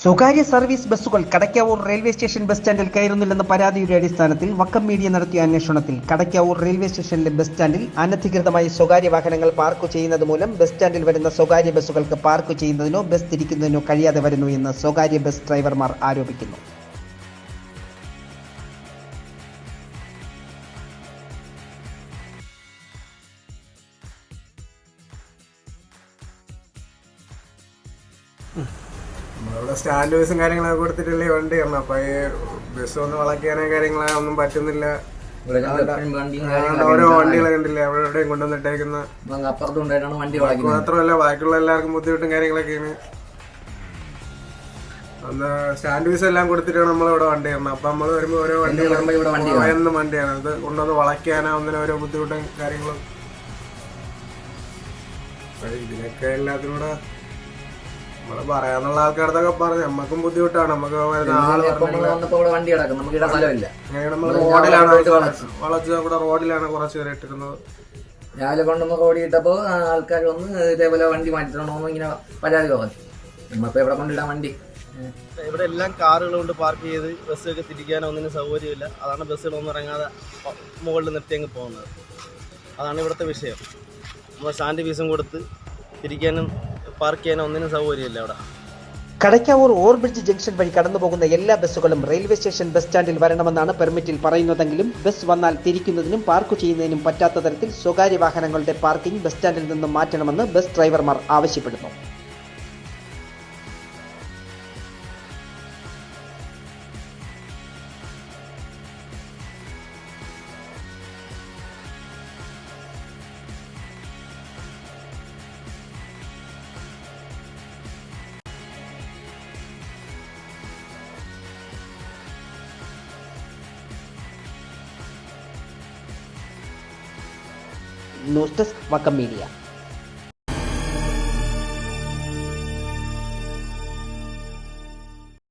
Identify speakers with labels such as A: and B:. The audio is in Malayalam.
A: സ്വകാര്യ സർവീസ് ബസ്സുകൾ കടയ്ക്കാവൂർ റെയിൽവേ സ്റ്റേഷൻ ബസ് സ്റ്റാൻഡിൽ കയറുന്നില്ലെന്ന പരാതിയുടെ അടിസ്ഥാനത്തിൽ വക്കം മീഡിയ നടത്തിയ അന്വേഷണത്തിൽ കടയ്ക്കാവൂർ റെയിൽവേ സ്റ്റേഷനിലെ ബസ് സ്റ്റാൻഡിൽ അനധികൃതമായി സ്വകാര്യ വാഹനങ്ങൾ പാർക്ക് ചെയ്യുന്നത് മൂലം ബസ് സ്റ്റാൻഡിൽ വരുന്ന സ്വകാര്യ ബസ്സുകൾക്ക് പാർക്ക് ചെയ്യുന്നതിനോ ബസ് തിരിക്കുന്നതിനോ കഴിയാതെ വരുന്നു എന്ന് സ്വകാര്യ ബസ് ഡ്രൈവർമാർ ആരോപിക്കുന്നു.
B: നമ്മളിവിടെ സ്റ്റാൻഡ് ബസും കാര്യങ്ങളൊക്കെ കൊടുത്തിട്ടല്ലേ വണ്ടി കയറണം അപ്പൊ ഈ ബസ് ഒന്ന് വളയ്ക്കാനോ കാര്യങ്ങളോ ഒന്നും പറ്റുന്നില്ല. ഓരോ വണ്ടികളൊക്കെ കണ്ടില്ലേ? അവിടെ എവിടെയും കൊണ്ടുവന്നിട്ടേക്കുന്ന. മാത്രമല്ല ബാക്കിയുള്ള എല്ലാവർക്കും ബുദ്ധിമുട്ടും കാര്യങ്ങളൊക്കെയാണ്. അന്ന് സ്റ്റാൻഡ് ബീസ് എല്ലാം കൊടുത്തിട്ടാണ് നമ്മളിവിടെ വണ്ടി കയറണം അപ്പൊ നമ്മൾ വരുമ്പോ ഓരോ വണ്ടികൾ
C: വണ്ടി
B: എന്നും വണ്ടിയാണ്. അത് കൊണ്ടുവന്ന് വളയ്ക്കാനോ ഒന്നിനും ഓരോ ബുദ്ധിമുട്ടും കാര്യങ്ങളും. ഇതിനൊക്കെ എല്ലാത്തിനും കൂടെ നമ്മൾ പറയാന്നുള്ള ആൾക്കാരത്തൊക്കെ പറഞ്ഞു. നമ്മക്കും ബുദ്ധിമുട്ടാണ്. നമുക്ക്
C: വണ്ടി കിടക്കും. നമുക്ക് ഇവിടെ സ്ഥലമില്ല
B: റോഡിലാണ് വളച്ച് റോഡിലാണ് കുറച്ച് പേര് ഇട്ടിരുന്നത്.
C: രാവിലെ കൊണ്ടൊന്ന് റോഡിൽ ഇട്ടപ്പോ ആൾക്കാർ വന്ന് ഇതേപോലെ വണ്ടി മാറ്റിത്തരണോന്ന് ഇങ്ങനെ പരാതി പറഞ്ഞു. നമ്മളിപ്പോ എവിടെ കൊണ്ടിടാൻ വണ്ടി?
D: ഇവിടെ എല്ലാം കാറുകൾ കൊണ്ട് പാർക്ക് ചെയ്ത് ബസ്സൊക്കെ തിരിക്കാനോ ഒന്നിനും സൗകര്യമില്ല. അതാണ് ബസ്സുകളൊന്നും ഇറങ്ങാതെ മുകളിൽ നിർത്തി അങ്ങ് പോകുന്നത്. അതാണ് ഇവിടുത്തെ വിഷയം. നമ്മൾ സാൻഡ് ഫീസും കൊടുത്ത് തിരിക്കാനും പാർക്ക് ചെയ്യാൻ ഒന്നിനും സൗകര്യമില്ല അവിടെ.
A: കടയ്ക്കാവൂർ ഓവർബ്രിഡ്ജ് ജംഗ്ഷൻ വഴി കടന്നുപോകുന്ന എല്ലാ ബസ്സുകളും റെയിൽവേ സ്റ്റേഷൻ ബസ് സ്റ്റാൻഡിൽ വരണമെന്നാണ് പെർമിറ്റിൽ പറയുന്നതെങ്കിലും ബസ് വന്നാൽ തിരിക്കുന്നതിനും പാർക്ക് ചെയ്യുന്നതിനും പറ്റാത്ത തരത്തിൽ സ്വകാര്യ വാഹനങ്ങളുടെ പാർക്കിംഗ് ബസ് സ്റ്റാൻഡിൽ നിന്നും മാറ്റണമെന്ന് ബസ് ഡ്രൈവർമാർ ആവശ്യപ്പെടുന്നു. News desk Vakkom media